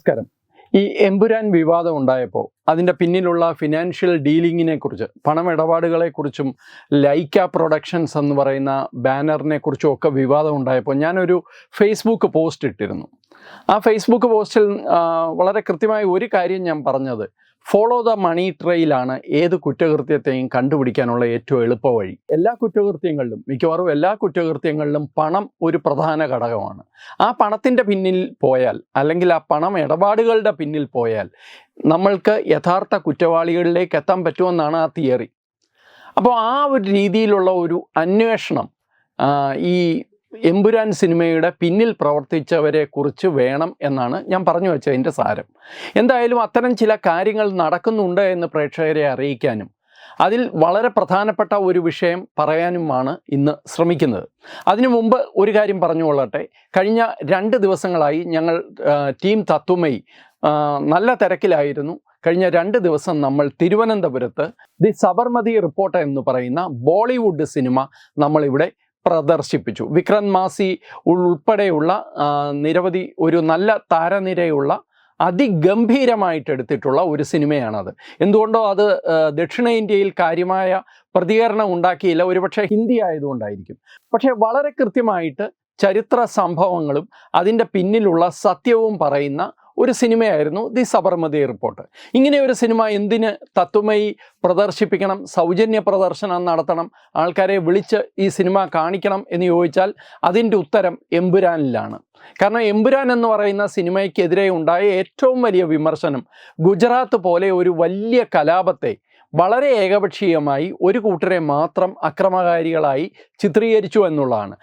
നമസ്കാരം. ഈ എമ്പുരാൻ വിവാദം ഉണ്ടായപ്പോൾ അതിന്റെ പിന്നിലുള്ള ഫിനാൻഷ്യൽ ഡീലിങ്ങിനെ കുറിച്ച് പണമിടപാടുകളെ കുറിച്ചും ലൈക്ക പ്രൊഡക്ഷൻസ് എന്ന് പറയുന്ന ബാനറിനെ കുറിച്ചും ഒക്കെ വിവാദം ഉണ്ടായപ്പോൾ ഞാനൊരു ഫേസ്ബുക്ക് പോസ്റ്റ് ഇട്ടിരുന്നു. ആ ഫേസ്ബുക്ക് പോസ്റ്റിൽ വളരെ കൃത്യമായ ഒരു കാര്യം ഞാൻ പറഞ്ഞത്. ഫോളോ ദ മണി ട്രെയിലാണ് ഏത് കുറ്റകൃത്യത്തെയും കണ്ടുപിടിക്കാനുള്ള ഏറ്റവും എളുപ്പ വഴി. എല്ലാ കുറ്റകൃത്യങ്ങളിലും മിക്കവാറും എല്ലാ കുറ്റകൃത്യങ്ങളിലും പണം ഒരു പ്രധാന ഘടകമാണ്. ആ പണത്തിന്റെ പിന്നിൽ പോയാൽ അല്ലെങ്കിൽ ആ പണം ഇടപാടുകളുടെ പിന്നിൽ പോയാൽ നമ്മൾക്ക് യഥാർത്ഥ കുറ്റവാളികളിലേക്ക് എത്താൻ പറ്റുമെന്നാണ് ആ തിയറി. അപ്പോൾ ആ ഒരു രീതിയിലുള്ള ഒരു അന്വേഷണം ഈ എമ്പുരാൻ സിനിമയുടെ പിന്നിൽ പ്രവർത്തിച്ചവരെ കുറിച്ച് വേണം എന്നാണ് ഞാൻ പറഞ്ഞു വെച്ചതിന്റെ സാരം. എന്തായാലും അത്തരം ചില കാര്യങ്ങൾ നടക്കുന്നുണ്ട് എന്ന് പ്രേക്ഷകരെ അറിയിക്കാനും അതിൽ വളരെ പ്രധാനപ്പെട്ട ഒരു വിഷയം പറയാനുമാണ് ഇന്ന് ശ്രമിക്കുന്നത്. അതിനു മുമ്പ് ഒരു കാര്യം പറഞ്ഞുകൊള്ളട്ടെ. കഴിഞ്ഞ രണ്ട് ദിവസങ്ങളായി ഞങ്ങൾ ടീം തത്വമയി നല്ല തിരക്കിലായിരുന്നു. കഴിഞ്ഞ രണ്ട് ദിവസം നമ്മൾ തിരുവനന്തപുരത്ത് ദി സബർമതി റിപ്പോർട്ട് എന്ന് പറയുന്ന ബോളിവുഡ് സിനിമ നമ്മളിവിടെ പ്രദർശിപ്പിച്ചു. വിക്രം മാസി ഉൾപ്പെടെയുള്ള നിരവധി ഒരു നല്ല താരനിരയുള്ള അതിഗംഭീരമായിട്ട് എടുത്തിട്ടുള്ള ഒരു സിനിമയാണത്. എന്തുകൊണ്ടോ അത് ദക്ഷിണേന്ത്യയിൽ കാര്യമായ പ്രതികരണം ഉണ്ടാക്കിയില്ല. ഒരുപക്ഷെ ഹിന്ദി ആയതുകൊണ്ടായിരിക്കും. പക്ഷേ വളരെ കൃത്യമായിട്ട് ചരിത്ര സംഭവങ്ങളും അതിന്റെ പിന്നിലുള്ള സത്യവും പറയുന്ന ഒരു സിനിമയായിരുന്നു ദി സബർമതി റിപ്പോർട്ട്. ഇങ്ങനെ ഒരു സിനിമ എന്തിന് തത്വമയി പ്രദർശിപ്പിക്കണം സൗജന്യ പ്രദർശനം നടത്തണം ആൾക്കാരെ വിളിച്ച് ഈ സിനിമ കാണിക്കണം എന്ന് ചോദിച്ചാൽ അതിന്റെ ഉത്തരം എമ്പുരാനിലാണ്. കാരണം എമ്പുരാൻ എന്ന് പറയുന്ന സിനിമയ്ക്കെതിരെ ഉണ്ടായ ഏറ്റവും വലിയ വിമർശനം ഗുജറാത്ത് പോലെ ഒരു വലിയ കലാപത്തെ വളരെ ഏകപക്ഷീയമായി ഒരു കൂട്ടരെ മാത്രം അക്രമകാരികളായി ചിത്രീകരിച്ചു എന്നുള്ളതാണ്.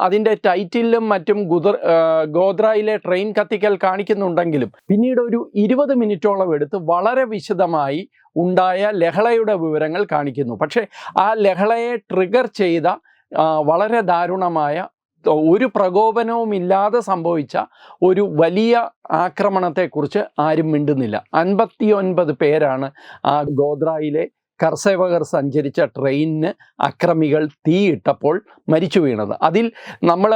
അതിന്റെ ടൈറ്റിലും മറ്റും ഗുദർ ഗോദ്രയിലെ ട്രെയിൻ കത്തിക്കൽ കാണിക്കുന്നുണ്ടെങ്കിലും പിന്നീട് ഒരു ഇരുപത് മിനിറ്റോളം എടുത്ത് വളരെ വിശദമായി ഉണ്ടായ ലഹളയുടെ വിവരങ്ങൾ കാണിക്കുന്നു. പക്ഷേ ആ ലഹളയെ ട്രിഗർ ചെയ്ത വളരെ ദാരുണമായ ഒരു പ്രകോപനവും ഇല്ലാതെ സംഭവിച്ച ഒരു വലിയ ആക്രമണത്തെക്കുറിച്ച് ആരും മിണ്ടുന്നില്ല. അൻപത്തിയൊൻപത് പേരാണ് ആ ഗോദ്രയിലെ കർസേവകർ സഞ്ചരിച്ച ട്രെയിനിന് അക്രമികൾ തീയിട്ടപ്പോൾ മരിച്ചു വീണത്. അതിൽ നമ്മൾ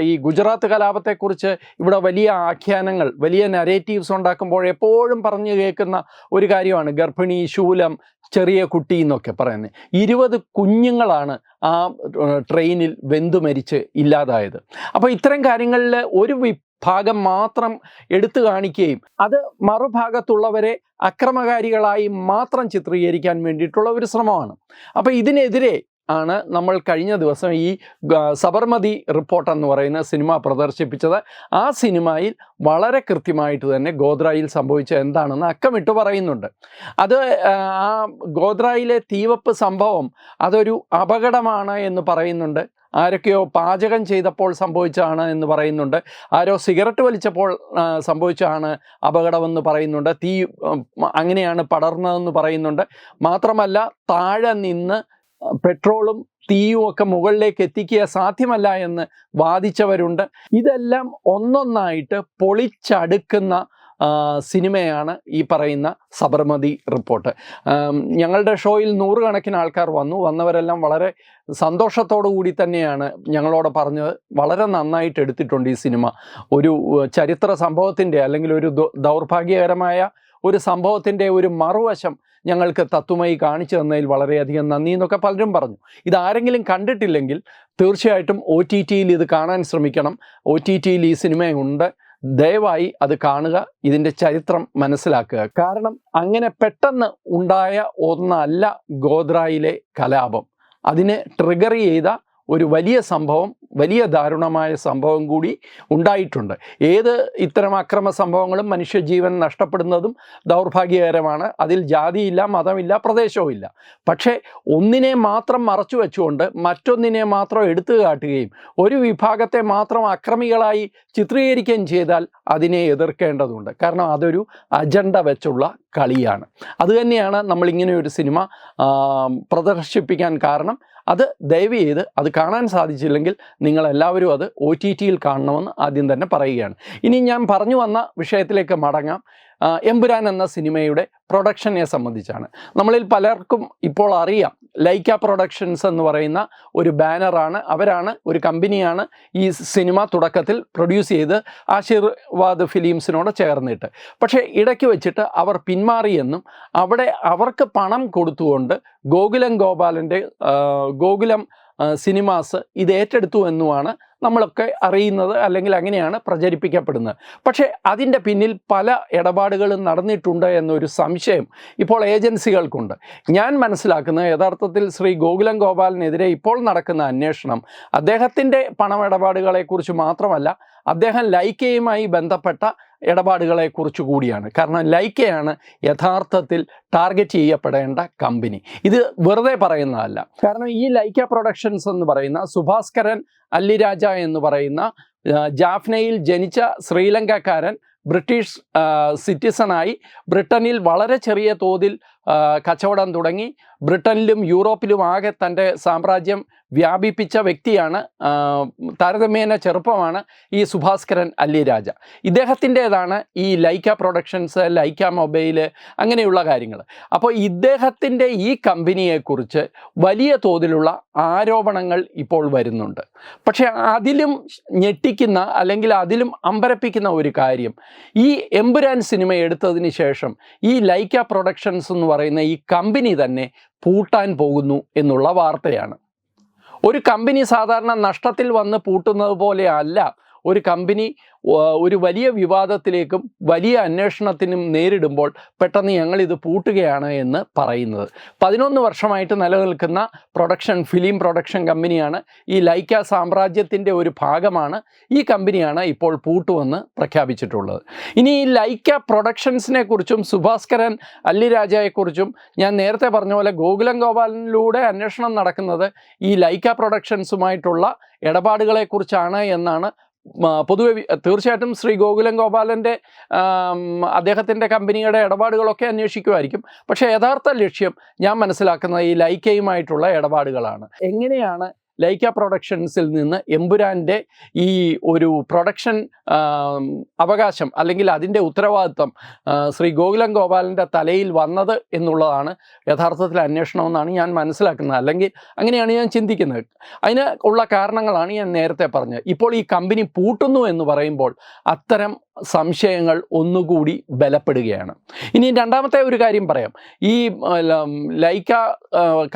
ഈ ഗുജറാത്ത് കലാപത്തെക്കുറിച്ച് ഇവിടെ വലിയ ആഖ്യാനങ്ങൾ വലിയ നരേറ്റീവ്സ് ഉണ്ടാക്കുമ്പോൾ എപ്പോഴും പറഞ്ഞു കേൾക്കുന്ന ഒരു കാര്യമാണ്. ഗർഭിണി ശൂലം ചെറിയ കുട്ടി എന്നൊക്കെ പറയുന്നത്. ഇരുപത് കുഞ്ഞുങ്ങളാണ് ആ ട്രെയിനിൽ വെന്തു മരിച്ച് ഇല്ലാതായത്. അപ്പോൾ ഇത്തരം കാര്യങ്ങളിൽ ഒരു വിഭാഗം മാത്രം എടുത്തു കാണിക്കുകയും അത് മറുഭാഗത്തുള്ളവരെ അക്രമകാരികളായി മാത്രം ചിത്രീകരിക്കാൻ വേണ്ടിയിട്ടുള്ള ഒരു ശ്രമമാണ്. അപ്പോൾ ഇതിനെതിരെ ആണ് നമ്മൾ കഴിഞ്ഞ ദിവസം ഈ സബർമതി റിപ്പോർട്ട് എന്ന് പറയുന്ന സിനിമ പ്രദർശിപ്പിച്ചത്. ആ സിനിമയിൽ വളരെ കൃത്യമായിട്ട് തന്നെ ഗോദ്രായിൽ സംഭവിച്ച എന്താണെന്ന് അക്കമിട്ട് പറയുന്നുണ്ട്. അത് ആ, ഗോദ്രായിലെ തീവപ്പ് സംഭവം അതൊരു അപകടമാണ് എന്ന് പറയുന്നുണ്ട്. ആരൊക്കെയോ പാചകം ചെയ്തപ്പോൾ സംഭവിച്ചതാണ് എന്ന് പറയുന്നുണ്ട്. ആരോ സിഗരറ്റ് വലിച്ചപ്പോൾ സംഭവിച്ചതാണ് അപകടമെന്ന് പറയുന്നുണ്ട്. തീ അങ്ങനെയാണ് പടർന്നതെന്ന് പറയുന്നുണ്ട്. മാത്രമല്ല താഴെ നിന്ന് പെട്രോളും തീയും ഒക്കെ മുകളിലേക്ക് എത്തിക്കുക സാധ്യമല്ല എന്ന് വാദിച്ചവരുണ്ട്. ഇതെല്ലാം ഒന്നൊന്നായിട്ട് പൊളിച്ചടുക്കുന്ന സിനിമയാണ് ഈ പറയുന്ന സബർമതി റിപ്പോർട്ട്. ഞങ്ങളുടെ ഷോയിൽ നൂറുകണക്കിന് ആൾക്കാർ വന്നു. വന്നവരെല്ലാം വളരെ സന്തോഷത്തോടു കൂടി തന്നെയാണ് ഞങ്ങളോട് പറഞ്ഞത്. വളരെ നന്നായിട്ട് എടുത്തിട്ടുണ്ട് ഈ സിനിമ. ഒരു ചരിത്ര സംഭവത്തിന്റെ അല്ലെങ്കിൽ ഒരു ദൗർഭാഗ്യകരമായ ഒരു സംഭവത്തിന്റെ ഒരു മറുവശം ഞങ്ങൾക്ക് തത്വമായി കാണിച്ചു തന്നതിൽ വളരെയധികം നന്ദി എന്നൊക്കെ പലരും പറഞ്ഞു. ഇതാരെങ്കിലും കണ്ടിട്ടില്ലെങ്കിൽ തീർച്ചയായിട്ടും ഒ ടി ടിയിൽ ഇത് കാണാൻ ശ്രമിക്കണം. ഒ ടി ടിയിൽ ഈ സിനിമയുണ്ട്. ദയവായി അത് കാണുക ഇതിന്റെ ചരിത്രം മനസ്സിലാക്കുക. കാരണം അങ്ങനെ പെട്ടെന്ന് ഉണ്ടായ ഒന്നല്ല ഗോദ്രായിലെ കലാപം. അതിനെ ട്രിഗർ ചെയ്ത ഒരു വലിയ സംഭവം വലിയ ദാരുണമായ സംഭവം കൂടി ഉണ്ടായിട്ടുണ്ട്. ഏത് ഇത്തരം അക്രമ സംഭവങ്ങളും മനുഷ്യജീവൻ നഷ്ടപ്പെടുന്നതും ദൗർഭാഗ്യകരമാണ്. അതിൽ ജാതിയില്ല മതമില്ല പ്രദേശവും ഇല്ല. പക്ഷേ ഒന്നിനെ മാത്രം മറച്ചു വെച്ചുകൊണ്ട് മറ്റൊന്നിനെ മാത്രം എടുത്തു കാട്ടുകയും ഒരു വിഭാഗത്തെ മാത്രം അക്രമികളായി ചിത്രീകരിക്കുകയും ചെയ്താൽ അതിനെ എതിർക്കേണ്ടതുണ്ട്. കാരണം അതൊരു അജണ്ട വെച്ചുള്ള കളിയാണ്. അതുതന്നെയാണ് നമ്മളിങ്ങനെ ഒരു സിനിമ പ്രദർശിപ്പിക്കാൻ കാരണം. അത് ദയവ് ചെയ്ത് അത് കാണാൻ സാധിച്ചില്ലെങ്കിൽ നിങ്ങളെല്ലാവരും അത് ഒ ടി ടിയിൽ കാണണമെന്ന് ആദ്യം തന്നെ പറയുകയാണ്. ഇനി ഞാൻ പറഞ്ഞു വന്ന വിഷയത്തിലേക്ക് മടങ്ങാം. എമ്പുരാൻ എന്ന സിനിമയുടെ പ്രൊഡക്ഷനെ സംബന്ധിച്ചാണ്. നമ്മളിൽ പലർക്കും ഇപ്പോൾ അറിയാം ലൈക്ക പ്രൊഡക്ഷൻസ് എന്ന് പറയുന്ന ഒരു ബാനറാണ്. അവരാണ് ഒരു കമ്പനിയാണ് ഈ സിനിമ തുടക്കത്തിൽ പ്രൊഡ്യൂസ് ചെയ്ത് ആശീർവാദ് ഫിലിംസിനോട് ചേർന്നിട്ട്. പക്ഷേ ഇടയ്ക്ക് വെച്ചിട്ട് അവർ പിന്മാറിയെന്നും അവിടെ അവർക്ക് പണം കൊടുത്തുകൊണ്ട് ഗോകുലം ഗോപാലന്റെ ഗോകുലം സിനിമാസ് ഇത് ഏറ്റെടുത്തു എന്നുമാണ് നമ്മളൊക്കെ അറിയുന്നത് അല്ലെങ്കിൽ അങ്ങനെയാണ് പ്രചരിപ്പിക്കപ്പെടുന്നത്. പക്ഷേ അതിന്റെ പിന്നിൽ പല ഇടപാടുകളും നടന്നിട്ടുണ്ട് എന്നൊരു സംശയം ഇപ്പോൾ ഏജൻസികൾക്കുണ്ട്. ഞാൻ മനസ്സിലാക്കുന്നത് യഥാർത്ഥത്തിൽ ശ്രീ ഗോകുലം ഗോപാലിനെതിരെ ഇപ്പോൾ നടക്കുന്ന അന്വേഷണം അദ്ദേഹത്തിന്റെ പണമിടപാടുകളെക്കുറിച്ച് മാത്രമല്ല അദ്ദേഹം ലൈക്കയുമായി ബന്ധപ്പെട്ട ഇടപാടുകളെ കുറിച്ച് കൂടിയാണ്. കാരണം ലൈക്കയാണ് യഥാർത്ഥത്തിൽ ടാർഗറ്റ് ചെയ്യപ്പെടേണ്ട കമ്പനി ഇത് വെറുതെ പറയുന്നതല്ല. കാരണം ഈ ലൈക്ക പ്രൊഡക്ഷൻസ് എന്ന് പറയുന്ന സുഭാസ്കരൻ അല്ലിരാജ എന്ന് പറയുന്ന ജാഫ്നയിൽ ജനിച്ച ശ്രീലങ്കക്കാരൻ ബ്രിട്ടീഷ് സിറ്റിസണായി ബ്രിട്ടനിൽ വളരെ ചെറിയ തോതിൽ കച്ചവടം തുടങ്ങി. ബ്രിട്ടനിലും യൂറോപ്പിലും ആകെ തന്റെ സാമ്രാജ്യം വ്യാപിപ്പിച്ച വ്യക്തിയാണ് താരതമ്യേന ചെറുപ്പമാണ് ഈ സുഭാസ്കരൻ അല്ലിരാജ. ഇദ്ദേഹത്തിന്റേതാണ് ഈ ലൈക്ക പ്രൊഡക്ഷൻസ് ലൈക്ക മൊബൈൽ അങ്ങനെയുള്ള കാര്യങ്ങൾ. അപ്പോൾ ഇദ്ദേഹത്തിന്റെ ഈ കമ്പനിയെക്കുറിച്ച് വലിയ തോതിലുള്ള ആരോപണങ്ങൾ ഇപ്പോൾ വരുന്നുണ്ട്. പക്ഷേ അതിലും ഞെട്ടിക്കുന്ന അല്ലെങ്കിൽ അതിലും അമ്പരപ്പിക്കുന്ന ഒരു കാര്യം ഈ എമ്പുരാൻ സിനിമ എടുത്തതിന് ശേഷം ഈ ലൈക്ക പ്രൊഡക്ഷൻസ് എന്ന് പറയുന്ന ഈ കമ്പനി തന്നെ പൂട്ടാൻ പോകുന്നു എന്നുള്ള വാർത്തയാണ്. ഒരു കമ്പനി സാധാരണ നഷ്ടത്തിൽ വന്ന് പൂട്ടുന്നത് പോലെ അല്ല ഒരു കമ്പനി ഒരു വലിയ വിവാദത്തിലേക്കും വലിയ അന്വേഷണത്തിനും നേരിടുമ്പോൾ പെട്ടെന്ന് ഞങ്ങളിത് പൂട്ടുകയാണ് എന്ന് പറയുന്നത്. പതിനൊന്ന് വർഷമായിട്ട് നിലനിൽക്കുന്ന പ്രൊഡക്ഷൻ ഫിലിം പ്രൊഡക്ഷൻ കമ്പനിയാണ് ഈ ലൈക്ക സാമ്രാജ്യത്തിന്റെ ഒരു ഭാഗമാണ് ഈ കമ്പനിയാണ് ഇപ്പോൾ പൂട്ടുമെന്ന് പ്രഖ്യാപിച്ചിട്ടുള്ളത്. ഇനി ഈ ലൈക്ക പ്രൊഡക്ഷൻസിനെ കുറിച്ചും സുഭാസ്കരൻ അല്ലിരാജയെക്കുറിച്ചും ഞാൻ നേരത്തെ പറഞ്ഞ പോലെ ഗോകുലം ഗോപാലനിലൂടെ അന്വേഷണം നടക്കുന്നത് ഈ ലൈക്ക പ്രൊഡക്ഷൻസുമായിട്ടുള്ള ഇടപാടുകളെക്കുറിച്ചാണ് എന്നാണ് പൊതുവെ തീർച്ചയായിട്ടും ശ്രീ ഗോകുലം ഗോപാലന്റെ അദ്ദേഹത്തിന്റെ കമ്പനിയുടെ ഇടപാടുകളൊക്കെ അന്വേഷിക്കുമായിരിക്കും. പക്ഷേ യഥാർത്ഥ ലക്ഷ്യം ഞാൻ മനസ്സിലാക്കുന്നത് ഈ ലൈക്കയുമായിട്ടുള്ള ഇടപാടുകളാണ്. എങ്ങനെയാണ് ലൈക്ക പ്രൊഡക്ഷൻസിൽ നിന്ന് എമ്പുരാന്റെ ഈ ഒരു പ്രൊഡക്ഷൻ അവകാശം അല്ലെങ്കിൽ അതിന്റെ ഉത്തരവാദിത്വം ശ്രീ ഗോകുലം ഗോപാലന്റെ തലയിൽ വന്നത് എന്നുള്ളതാണ് യഥാർത്ഥത്തിൽ അന്വേഷണമെന്നാണ് ഞാൻ മനസ്സിലാക്കുന്നത്. അല്ലെങ്കിൽ അങ്ങനെയാണ് ഞാൻ ചിന്തിക്കുന്നത്. അതിന് ഉള്ള കാരണങ്ങളാണ് ഞാൻ നേരത്തെ പറഞ്ഞത്. ഇപ്പോൾ ഈ കമ്പനി പൂട്ടുന്നു എന്ന് പറയുമ്പോൾ അത്തരം സംശയങ്ങൾ ഒന്നുകൂടി ബലപ്പെടുകയാണ്. ഇനി രണ്ടാമത്തെ ഒരു കാര്യം പറയാം. ഈ ലൈക്ക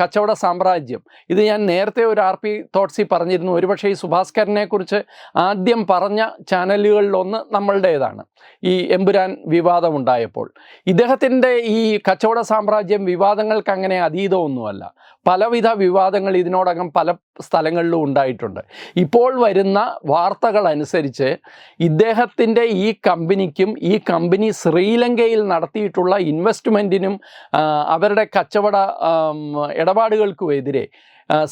കച്ചവട സാമ്രാജ്യം ഇത് ഞാൻ നേരത്തെ ഒരു ആർ പി തോട്ട്സി പറഞ്ഞിരുന്നു. ഒരുപക്ഷെ ഈ സുഭാസ്കരനെ കുറിച്ച് ആദ്യം പറഞ്ഞ ചാനലുകളിലൊന്ന് നമ്മളുടേതാണ്. ഈ എമ്പുരാൻ വിവാദമുണ്ടായപ്പോൾ ഇദ്ദേഹത്തിന്റെ ഈ കച്ചവട സാമ്രാജ്യം വിവാദങ്ങൾക്ക് അങ്ങനെ അതീതമൊന്നുമല്ല. പലവിധ വിവാദങ്ങൾ ഇതിനോടകം പല സ്ഥലങ്ങളിലും ഉണ്ടായിട്ടുണ്ട്. ഇപ്പോൾ വരുന്ന വാർത്തകൾ അനുസരിച്ച് ഇദ്ദേഹത്തിന്റെ ഈ കമ്പനിക്കും ഈ കമ്പനി ശ്രീലങ്കയിൽ നടത്തിയിട്ടുള്ള ഇൻവെസ്റ്റ്മെന്റിനും അവരുടെ കച്ചവട ഇടപാടുകൾക്കും ആ,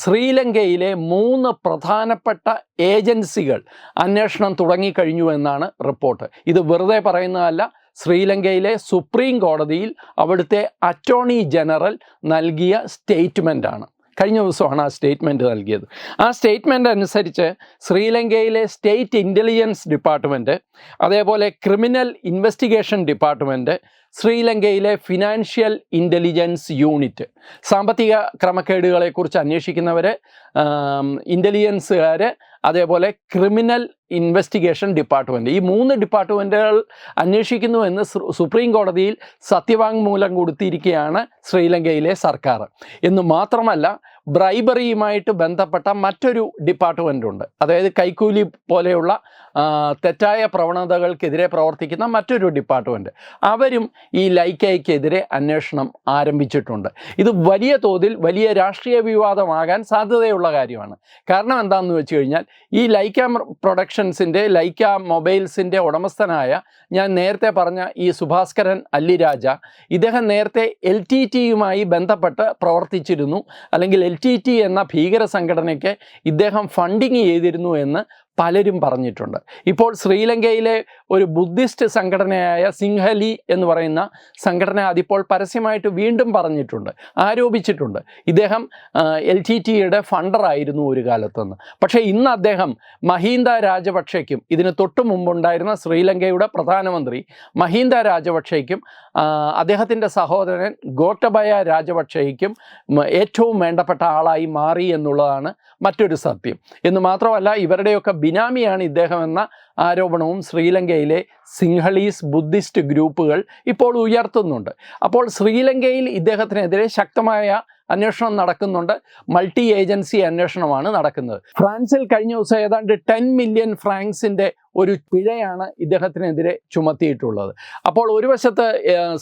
ശ്രീലങ്കയിലെ മൂന്ന് പ്രധാനപ്പെട്ട ഏജൻസികൾ അന്വേഷണം തുടങ്ങിക്കഴിഞ്ഞു എന്നാണ് റിപ്പോർട്ട്. ഇത് വെറുതെ പറയുന്നതല്ല ശ്രീലങ്കയിലെ സുപ്രീം കോടതിയിൽ അവിടുത്തെ അറ്റോർണി ജനറൽ നൽകിയ സ്റ്റേറ്റ്മെന്റാണ് കഴിഞ്ഞ ദിവസമാണ് ആ സ്റ്റേറ്റ്മെന്റ് നൽകിയത്. ആ സ്റ്റേറ്റ്മെന്റ് അനുസരിച്ച് ശ്രീലങ്കയിലെ സ്റ്റേറ്റ് ഇന്റലിജൻസ് ഡിപ്പാർട്ട്മെന്റ് അതേപോലെ ക്രിമിനൽ ഇൻവെസ്റ്റിഗേഷൻ ഡിപ്പാർട്ട്മെന്റ് ശ്രീലങ്കയിലെ ഫിനാൻഷ്യൽ ഇന്റലിജൻസ് യൂണിറ്റ്. സാമ്പത്തിക ക്രമക്കേടുകളെക്കുറിച്ച് അന്വേഷിക്കുന്നവർ ഇന്റലിജൻസുകാർ അതേപോലെ ക്രിമിനൽ ഇൻവെസ്റ്റിഗേഷൻ ഡിപ്പാർട്ട്മെന്റ് ഈ മൂന്ന് ഡിപ്പാർട്ട്മെന്റുകൾ അന്വേഷിക്കുന്നു എന്ന് സുപ്രീം കോടതിയിൽ സത്യവാങ്മൂലം കൊടുത്തിരിക്കുകയാണ് ശ്രീലങ്കയിലെ സർക്കാർ. എന്ന് മാത്രമല്ല ബ്രൈബറിയുമായിട്ട് ബന്ധപ്പെട്ട മറ്റൊരു ഡിപ്പാർട്ട്മെന്റ് ഉണ്ട് അതായത് കൈക്കൂലി പോലെയുള്ള തെറ്റായ പ്രവണതകൾക്കെതിരെ പ്രവർത്തിക്കുന്ന മറ്റൊരു ഡിപ്പാർട്ട്മെന്റ് അവരും ഈ ലൈക്കയ്ക്കെതിരെ അന്വേഷണം ആരംഭിച്ചിട്ടുണ്ട്. ഇത് വലിയ തോതിൽ വലിയ രാഷ്ട്രീയ വിവാദമാകാൻ സാധ്യതയുള്ള കാര്യമാണ്. കാരണം എന്താണെന്ന് വെച്ച് കഴിഞ്ഞാൽ ഈ ലൈക്ക പ്രൊഡക്ഷൻസിന്റെ ലൈക്ക മൊബൈൽസിന്റെ ഉടമസ്ഥനായ ഞാൻ നേരത്തെ പറഞ്ഞ ഈ സുഭാസ്കരൻ അല്ലിരാജ ഇദ്ദേഹം നേരത്തെ എൽ ടി ടിയുമായി ബന്ധപ്പെട്ട് പ്രവർത്തിച്ചിരുന്നു. അല്ലെങ്കിൽ എൽ ടി ടി എന്ന ഭീകര സംഘടനയ്ക്ക് ഇദ്ദേഹം ഫണ്ടിങ് ചെയ്തിരുന്നു എന്ന് പലരും പറഞ്ഞിട്ടുണ്ട്. ഇപ്പോൾ ശ്രീലങ്കയിലെ ഒരു ബുദ്ധിസ്റ്റ് സംഘടനയായ സിംഹലി എന്ന് പറയുന്ന സംഘടന അതിപ്പോൾ പരസ്യമായിട്ട് വീണ്ടും പറഞ്ഞിട്ടുണ്ട് ആരോപിച്ചിട്ടുണ്ട്. ഇദ്ദേഹം എൽ ടി ടിയുടെ ഫണ്ടറായിരുന്നു ഒരു കാലത്തെന്ന്. പക്ഷേ ഇന്ന് അദ്ദേഹം മഹീന്ദ രാജപക്ഷയ്ക്കും ഇതിന് തൊട്ടു മുമ്പുണ്ടായിരുന്ന ശ്രീലങ്കയുടെ പ്രധാനമന്ത്രി മഹീന്ദ രാജപക്ഷയ്ക്കും അദ്ദേഹത്തിന്റെ സഹോദരൻ ഗോട്ടബയ രാജപക്ഷയ്ക്കും ഏറ്റവും വേണ്ടപ്പെട്ട ആളായി മാറി എന്നുള്ളതാണ് മറ്റൊരു സത്യം. എന്ന് മാത്രമല്ല ഇവരുടെയൊക്കെ ബിനാമിയാണ് ഇദ്ദേഹം എന്ന ആരോപണവും ശ്രീലങ്കയിലെ സിംഹളീസ് ബുദ്ധിസ്റ്റ് ഗ്രൂപ്പുകൾ ഇപ്പോൾ ഉയർത്തുന്നുണ്ട്. അപ്പോൾ ശ്രീലങ്കയിൽ ഇദ്ദേഹത്തിനെതിരെ ശക്തമായ അന്വേഷണം നടക്കുന്നുണ്ട്. മൾട്ടി ഏജൻസി അന്വേഷണമാണ് നടക്കുന്നത്. ഫ്രാൻസിൽ കഴിഞ്ഞ ദിവസം ഏതാണ്ട് ടെൻ മില്യൺ ഫ്രാങ്ക്സിന്റെ ഒരു പിഴയാണ് ഇദ്ദേഹത്തിനെതിരെ ചുമത്തിയിട്ടുള്ളത്. അപ്പോൾ ഒരു വശത്ത്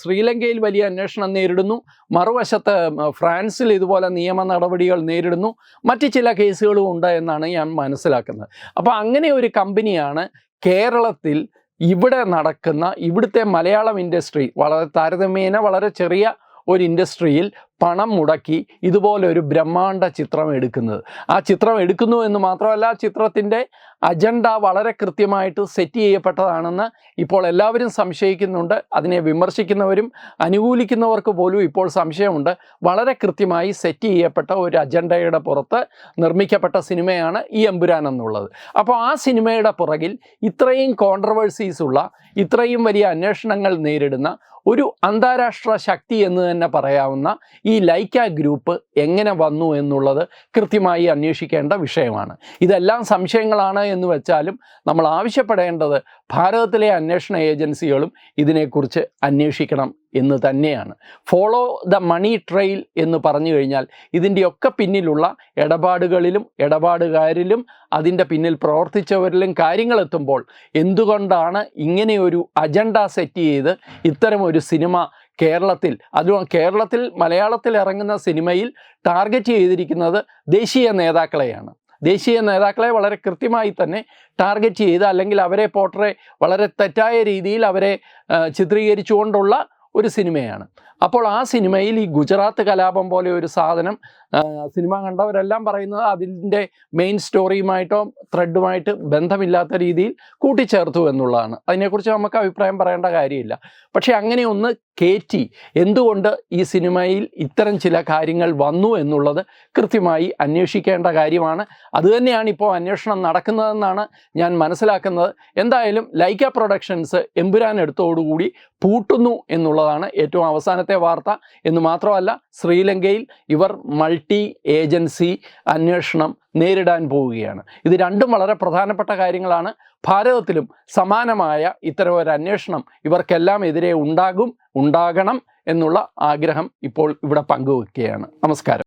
ശ്രീലങ്കയിൽ വലിയ അന്വേഷണം നേരിടുന്നു. മറുവശത്ത് ഫ്രാൻസിൽ ഇതുപോലെ നിയമ നടപടികൾ നേരിടുന്നു. മറ്റ് ചില കേസുകളും ഉണ്ട് എന്നാണ് ഞാൻ മനസ്സിലാക്കുന്നത്. അപ്പോൾ അങ്ങനെ ഒരു കമ്പനിയാണ് കേരളത്തിൽ ഇവിടെ നടക്കുന്ന ഇവിടുത്തെ മലയാളം ഇൻഡസ്ട്രി വളരെ താരതമ്യേന വളരെ ചെറിയ ഒരു ഇൻഡസ്ട്രിയിൽ പണം മുടക്കി ഇതുപോലെ ഒരു ബ്രഹ്മാണ്ട ചിത്രം എടുക്കുന്നത്. ആ ചിത്രം എടുക്കുന്നു എന്ന് മാത്രമല്ല ആ ചിത്രത്തിന്റെ അജണ്ട വളരെ കൃത്യമായിട്ട് സെറ്റ് ചെയ്യപ്പെട്ടതാണെന്ന് ഇപ്പോൾ എല്ലാവരും സംശയിക്കുന്നുണ്ട്. അതിനെ വിമർശിക്കുന്നവരും അനുകൂലിക്കുന്നവർക്ക് പോലും ഇപ്പോൾ സംശയമുണ്ട്. വളരെ കൃത്യമായി സെറ്റ് ചെയ്യപ്പെട്ട ഒരു അജണ്ടയുടെ പുറത്ത് നിർമ്മിക്കപ്പെട്ട സിനിമയാണ് ഈ എമ്പുരാൻ എന്നുള്ളത്. അപ്പോൾ ആ സിനിമയുടെ പുറകിൽ ഇത്രയും കോൺട്രവേഴ്സീസ് ഉള്ള ഇത്രയും വലിയ അന്വേഷണങ്ങൾ നേരിടുന്ന ഒരു അന്താരാഷ്ട്ര ശക്തി എന്ന് തന്നെ പറയാവുന്ന ഈ ലൈക്ക ഗ്രൂപ്പ് എങ്ങനെ വന്നു എന്നുള്ളത് കൃത്യമായി അന്വേഷിക്കേണ്ട വിഷയമാണ്. ഇതെല്ലാം സംശയങ്ങളാണ് എന്ന് വെച്ചാലും നമ്മൾ ആവശ്യപ്പെടേണ്ടത് ഭാരതത്തിലെ അന്വേഷണ ഏജൻസികളും ഇതിനെക്കുറിച്ച് അന്വേഷിക്കണം എന്ന് തന്നെയാണ്. ഫോളോ ദ മണി ട്രെയിൽ എന്ന് പറഞ്ഞു കഴിഞ്ഞാൽ ഇതിന്റെയൊക്കെ പിന്നിലുള്ള ഇടപാടുകളിലും ഇടപാടുകാരിലും അതിന്റെ പിന്നിൽ പ്രവർത്തിച്ചവരിലും കാര്യങ്ങൾ എത്തുമ്പോൾ എന്തുകൊണ്ടാണ് ഇങ്ങനെയൊരു അജണ്ട സെറ്റ് ചെയ്ത് ഇത്തരമൊരു സിനിമ കേരളത്തിൽ അത് കേരളത്തിൽ മലയാളത്തിൽ ഇറങ്ങുന്ന സിനിമയിൽ ടാർഗറ്റ് ചെയ്തിരിക്കുന്നത് ദേശീയ നേതാക്കളെയാണ്. ദേശീയ നേതാക്കളെ വളരെ കൃത്യമായി തന്നെ ടാർഗറ്റ് ചെയ്ത് അല്ലെങ്കിൽ അവരെ പോട്ടറെ വളരെ തെറ്റായ രീതിയിൽ അവരെ ചിത്രീകരിച്ചുകൊണ്ടുള്ള ഒരു സിനിമയാണ്. അപ്പോൾ ആ സിനിമയിൽ ഈ ഗുജറാത്ത് കലാപം പോലെ ഒരു സാധനം സിനിമ കണ്ടവരെല്ലാം പറയുന്നത് അതിന്റെ മെയിൻ സ്റ്റോറിയുമായിട്ടോ ത്രെഡുമായിട്ട് ബന്ധമില്ലാത്ത രീതിയിൽ കൂട്ടിച്ചേർത്തു എന്നുള്ളതാണ്. അതിനെക്കുറിച്ച് നമുക്ക് അഭിപ്രായം പറയേണ്ട കാര്യമില്ല. പക്ഷേ അങ്ങനെ ഒന്ന് കയറ്റി എന്തുകൊണ്ട് ഈ സിനിമയിൽ ഇത്തരം ചില കാര്യങ്ങൾ വന്നു എന്നുള്ളത് കൃത്യമായി അന്വേഷിക്കേണ്ട കാര്യമാണ്. അതുതന്നെയാണ് ഇപ്പോൾ അന്വേഷണം നടക്കുന്നതെന്നാണ് ഞാൻ മനസ്സിലാക്കുന്നത്. എന്തായാലും ലൈക്ക പ്രൊഡക്ഷൻസ് എമ്പുരാൻ എടുത്തോടുകൂടി പൂട്ടുന്നു എന്നുള്ളതാണ് ഏറ്റവും അവസാനത്തെ വാർത്ത എന്ന് മാത്രമല്ല ശ്രീലങ്കയിൽ ഇവർ മൾട്ടി ഏജൻസി അന്വേഷണം നേരിടാൻ പോവുകയാണ്. ഇത് രണ്ടും വളരെ പ്രധാനപ്പെട്ട കാര്യങ്ങളാണ്. ഭാരതത്തിലും സമാനമായ ഇത്തരം ഒരു അന്വേഷണം ഇവർക്കെല്ലാം എതിരെ ഉണ്ടാകും ഉണ്ടാകണം എന്നുള്ള ആഗ്രഹം ഇപ്പോൾ ഇവിടെ പങ്കുവെക്കുകയാണ്. നമസ്കാരം.